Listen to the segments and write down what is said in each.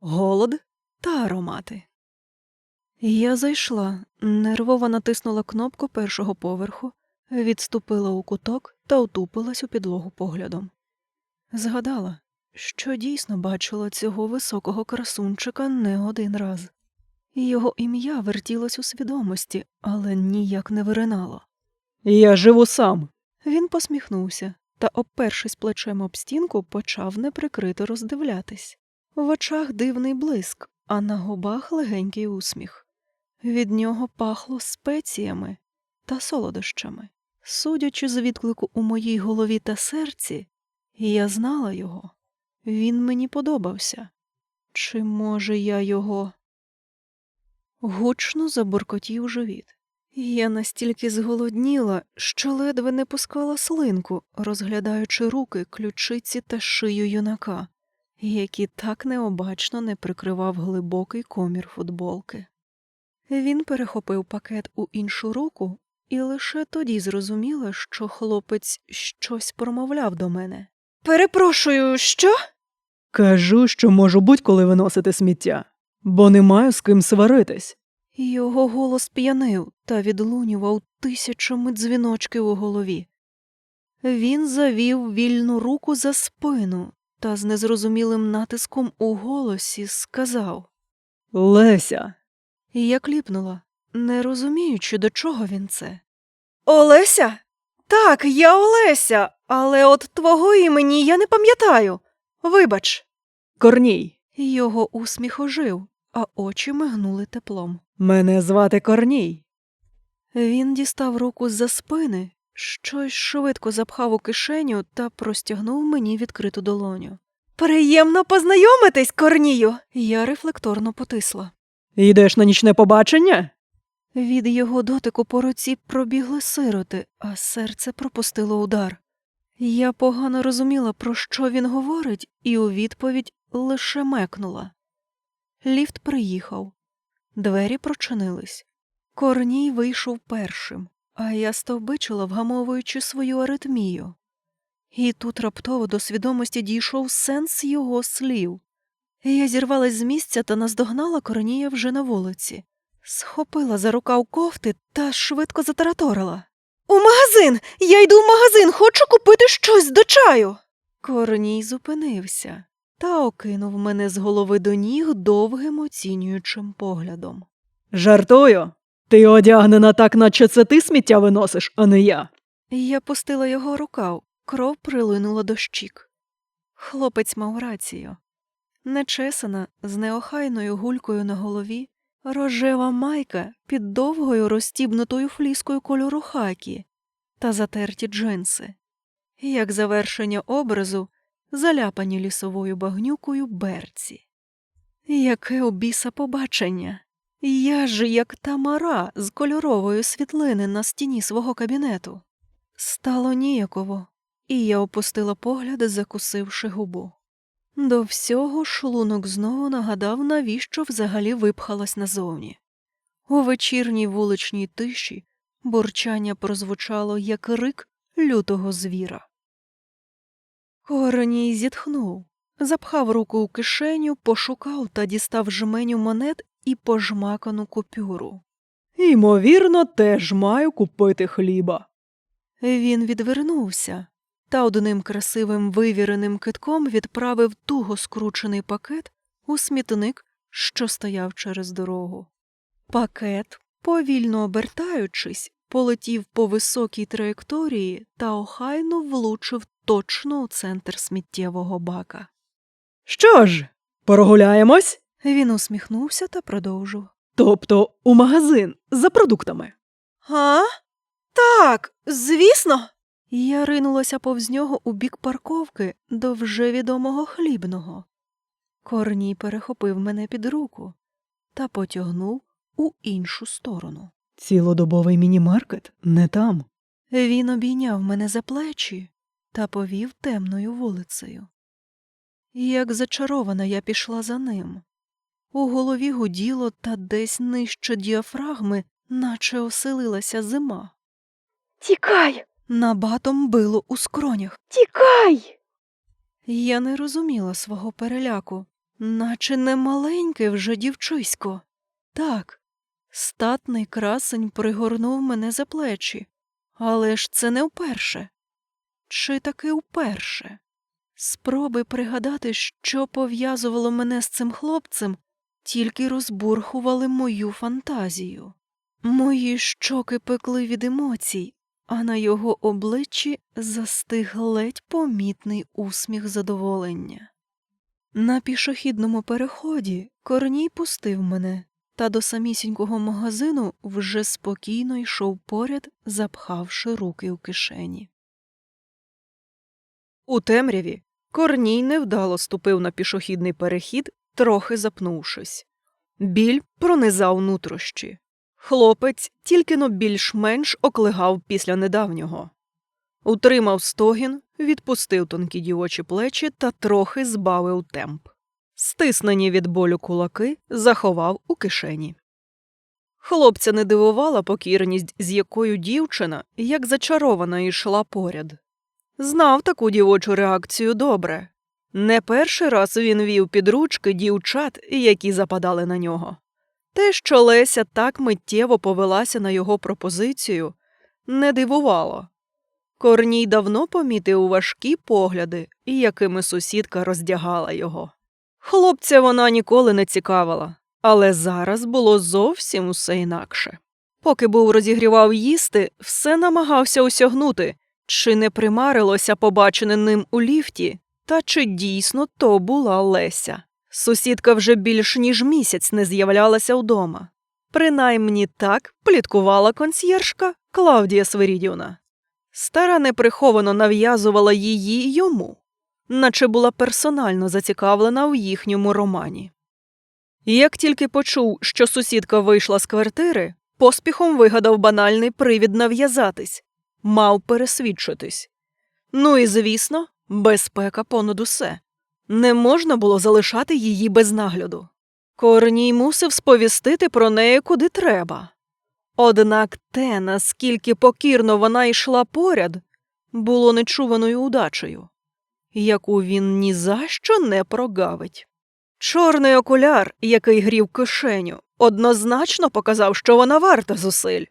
голод та аромати. Я зайшла, нервово натиснула кнопку першого поверху, відступила у куток та утупилась у підлогу поглядом. Згадала, що дійсно бачила цього високого красунчика не один раз. Його ім'я вертілось у свідомості, але ніяк не виринало. Я живу сам. Він посміхнувся та, опершись плечем об стінку, почав неприкрито роздивлятись. В очах дивний блиск, а на губах легенький усміх. Від нього пахло спеціями та солодощами. Судячи з відклику у моїй голові та серці, я знала його. Він мені подобався. Чи може я його? Гучно забуркотів живіт. Я настільки зголодніла, що ледве не пускала слинку, розглядаючи руки, ключиці та шию юнака, які так необачно не прикривав глибокий комір футболки. Він перехопив пакет у іншу руку, і лише тоді зрозуміла, що хлопець щось промовляв до мене. Перепрошую, що? Кажу, що можу будь-коли виносити сміття, бо не маю з ким сваритись. Його голос п'янив та відлунював тисячами дзвіночків у голові. Він завів вільну руку за спину та з незрозумілим натиском у голосі сказав. Леся, І я кліпнула, не розуміючи, до чого він це. Олеся? Так, я Олеся, але от твого імені я не пам'ятаю. Вибач. Корній. Його усміх ожив, а очі мигнули теплом. Мене звати Корній. Він дістав руку з-за спини, щось швидко запхав у кишеню та простягнув мені відкриту долоню. Приємно познайомитись, Корнію. Я рефлекторно потисла. Йдеш на нічне побачення? Від його дотику по руці пробігли сироти, а серце пропустило удар. Я погано розуміла, про що він говорить, і у відповідь лише мекнула. Ліфт приїхав. Двері прочинились. Корній вийшов першим, а я стовбичила, вгамовуючи свою аритмію. І тут раптово до свідомості дійшов сенс його слів. Я зірвалась з місця та наздогнала Корнія вже на вулиці. Схопила за рукав кофти та швидко затараторила. У магазин! Я йду в магазин, хочу купити щось до чаю. Корній зупинився та окинув мене з голови до ніг довгим оцінюючим поглядом. Жартую. Ти одягнена так, наче це ти сміття виносиш, а не я. Я пустила його рукав, кров прилинула до щік. Хлопець мав рацію. Нечесана, з неохайною гулькою на голові, рожева майка під довгою розстібнутою фліскою кольору хакі та затерті джинси. Як завершення образу, заляпані лісовою багнюкою берці. Яке у біса побачення! Я ж як тамара з кольорової світлини на стіні свого кабінету. Стало ніяково, і я опустила погляд, закусивши губу. До всього шлунок знову нагадав, навіщо взагалі випхалась назовні. У вечірній вуличній тиші бурчання прозвучало, як рик лютого звіра. Короній зітхнув, запхав руку у кишеню, пошукав та дістав жменю монет і пожмакану купюру. Ймовірно, теж маю купити хліба. Він відвернувся та одним красивим вивіреним китком відправив туго скручений пакет у смітник, що стояв через дорогу. Пакет, повільно обертаючись, полетів по високій траєкторії та охайно влучив точно у центр сміттєвого бака. Що ж, прогуляємось? Він усміхнувся та продовжив. Тобто у магазин за продуктами. А? Так, звісно. Я ринулася повз нього у бік парковки до вже відомого хлібного. Корній перехопив мене під руку та потягнув у іншу сторону. Цілодобовий мінімаркет не там. Він обійняв мене за плечі та повів темною вулицею. Як зачарована я пішла за ним. У голові гуділо та десь нижче діафрагми, наче оселилася зима. Тікай, Набатом било у скронях. тікай. Я не розуміла свого переляку, наче не маленьке вже дівчисько. Так, статний красень пригорнув мене за плечі. Але ж це не вперше. Чи таки вперше? Спроби пригадати, що пов'язувало мене з цим хлопцем, тільки розбурхували мою фантазію. Мої щоки пекли від емоцій, а на його обличчі застиг ледь помітний усміх задоволення. На пішохідному переході Корній пустив мене, та до самісінького магазину вже спокійно йшов поряд, запхавши руки у кишені. У темряві Корній невдало ступив на пішохідний перехід, трохи запнувшись. Біль пронизав нутрощі. Хлопець тільки но більш-менш оклигав після недавнього. Утримав стогін, відпустив тонкі дівочі плечі та трохи збавив темп. Стиснені від болю кулаки заховав у кишені. Хлопця не дивувала покірність, з якою дівчина, як зачарована, йшла поряд. Знав таку дівочу реакцію добре. Не перший раз він вів під ручки дівчат, які западали на нього. Те, що Леся так миттєво повелася на його пропозицію, не дивувало. Корній давно помітив важкі погляди, якими сусідка роздягала його. Хлопця вона ніколи не цікавила, але зараз було зовсім усе інакше. Поки був розігрівав їсти, все намагався осягнути, чи не примарилося побачене ним у ліфті, та чи дійсно то була Леся. Сусідка вже більш ніж місяць не з'являлася вдома. Принаймні так пліткувала консьєржка Клавдія Свирідівна. Стара неприховано нав'язувала її йому, наче була персонально зацікавлена в їхньому романі. Як тільки почув, що сусідка вийшла з квартири, поспіхом вигадав банальний привід нав'язатись, мав пересвідчитись. Ну і звісно, безпека понад усе. Не можна було залишати її без нагляду. Корній мусив сповістити про неї куди треба. Однак те, наскільки покірно вона йшла поряд, було нечуваною удачею, яку він ні за що не прогавить. Чорний окуляр, який грів кишеню, однозначно показав, що вона варта зусиль.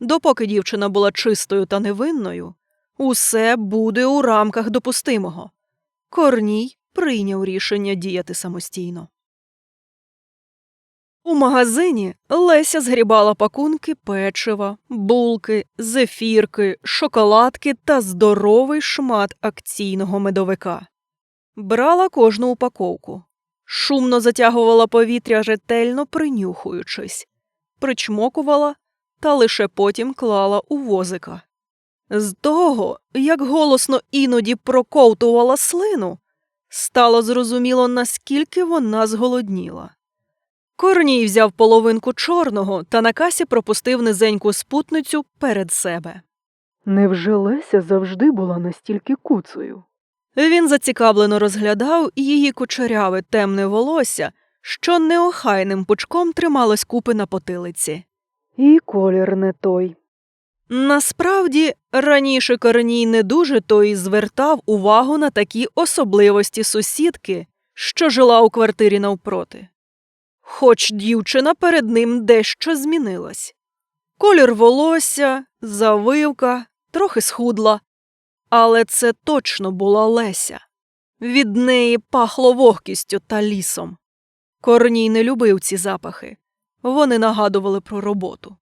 Допоки дівчина була чистою та невинною, усе буде у рамках допустимого. Корній прийняв рішення діяти самостійно. У магазині Леся згрібала пакунки печива, булки, зефірки, шоколадки та здоровий шмат акційного медовика. Брала кожну упаковку, шумно затягувала повітря, ретельно принюхуючись, причмокувала та лише потім клала у возика. З того, як голосно іноді проковтувала слину, стало зрозуміло, наскільки вона зголодніла. Корній взяв половинку чорного та на касі пропустив низеньку спутницю перед себе. Невже Леся завжди була настільки куцею? Він зацікавлено розглядав її кучеряве темне волосся, що неохайним пучком трималось купи на потилиці. І колір не той. Насправді, раніше Корній не дуже то й звертав увагу на такі особливості сусідки, що жила у квартирі навпроти. Хоч дівчина перед ним дещо змінилась. Колір волосся, завивка, трохи схудла. Але це точно була Леся. Від неї пахло вогкістю та лісом. Корній не любив ці запахи. Вони нагадували про роботу.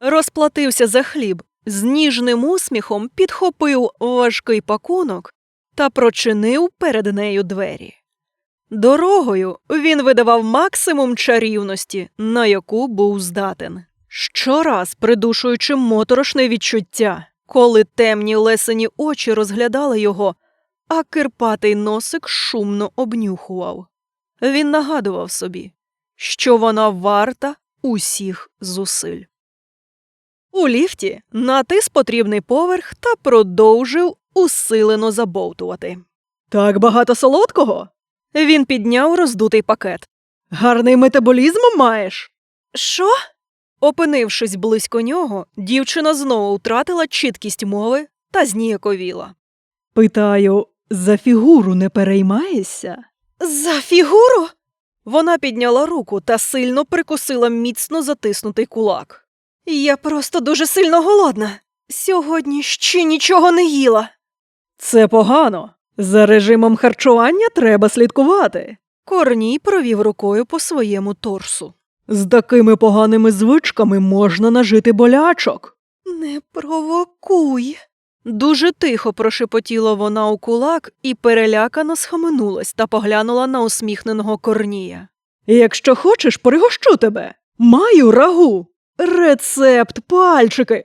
Розплатився за хліб, з ніжним усміхом підхопив важкий пакунок та прочинив перед нею двері. Дорогою він видавав максимум чарівності, на яку був здатен, щораз придушуючи моторошне відчуття, коли темні лесені очі розглядали його, а кирпатий носик шумно обнюхував. Він нагадував собі, що вона варта усіх зусиль. У ліфті натис потрібний поверх та продовжив усилено забовтувати. Так багато солодкого? Він підняв роздутий пакет. Гарний метаболізм маєш? Що? Опинившись близько нього, дівчина знову втратила чіткість мови та зніяковіла. Питаю, за фігуру не переймаєшся? За фігуру? Вона підняла руку та сильно прикусила міцно затиснутий кулак. Я просто дуже сильно голодна. Сьогодні ще нічого не їла. Це погано. За режимом харчування треба слідкувати. Корній провів рукою по своєму торсу. З такими поганими звичками можна нажити болячок. Не провокуй. Дуже тихо прошепотіла вона у кулак і перелякано схаменулась та поглянула на усміхненого корнія. Якщо хочеш, пригощу тебе. Маю рагу. Рецепт, пальчики.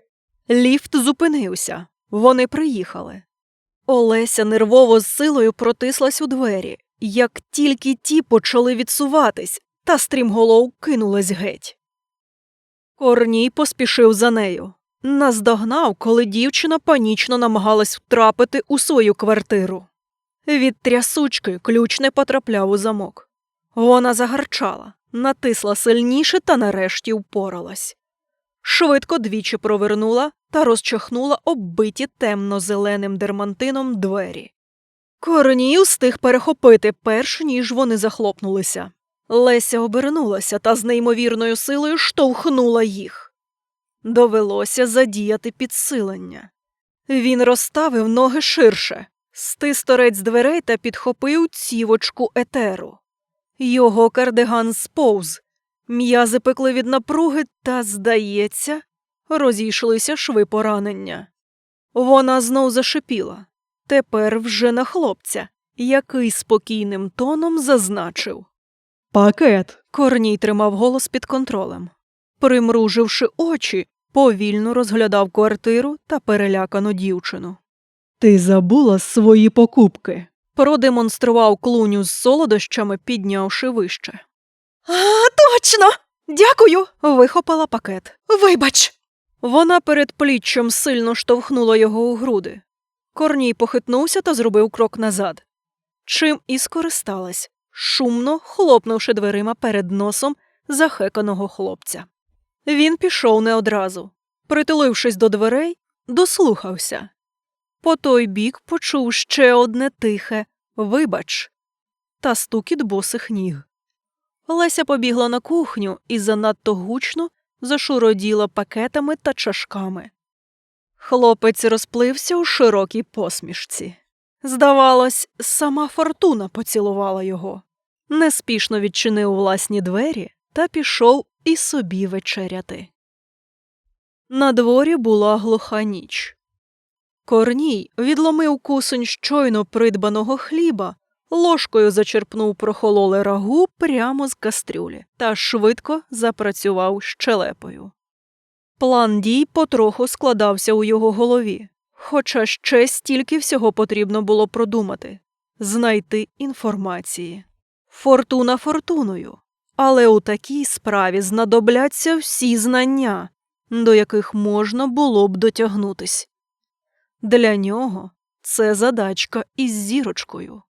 Ліфт зупинився. Вони приїхали. Олеся нервово з силою протислась у двері, як тільки ті почали відсуватись, та стрімголов кинулась геть. Корній поспішив за нею. Наздогнав, коли дівчина панічно намагалась втрапити у свою квартиру. Від трясучки ключ не потрапляв у замок. Вона загарчала, натисла сильніше та нарешті впоралась. Швидко двічі провернула та розчахнула оббиті темно-зеленим дермантином двері. Корній устиг перехопити, перш ніж вони захлопнулися. Леся обернулася та з неймовірною силою штовхнула їх. Довелося задіяти підсилення. Він розставив ноги ширше, стис торець дверей та підхопив цівочку етеру. Його кардиган сповз, М'язи пекли від напруги та, здається, розійшлися шви поранення. Вона знов зашипіла, тепер вже на хлопця, який спокійним тоном зазначив. Пакет. Корній тримав голос під контролем. Примруживши очі, повільно розглядав квартиру та перелякану дівчину. Ти забула свої покупки. Продемонстрував клуню з солодощами, піднявши вище. А, точно. Дякую. вихопила пакет. Вибач. Вона перед пліччям сильно штовхнула його у груди. Корній похитнувся та зробив крок назад. Чим і скористалась, шумно хлопнувши дверима перед носом захеканого хлопця. Він пішов не одразу. Притулившись до дверей, дослухався. По той бік почув ще одне тихе Вибач та стукіт босих ніг. Леся побігла на кухню і занадто гучно зашуроділа пакетами та чашками. Хлопець розплився у широкій посмішці. Здавалось, сама фортуна поцілувала його, неспішно відчинив власні двері та пішов і собі вечеряти. На дворі була глуха ніч. Корній відломив кусень щойно придбаного хліба, ложкою зачерпнув прохололе рагу прямо з кастрюлі та швидко запрацював щелепою. План дій потроху складався у його голові, хоча ще стільки всього потрібно було продумати знайти інформації. Фортуна фортуною, але у такій справі знадобляться всі знання, до яких можна було б дотягнутись. Для нього це задачка із зірочкою.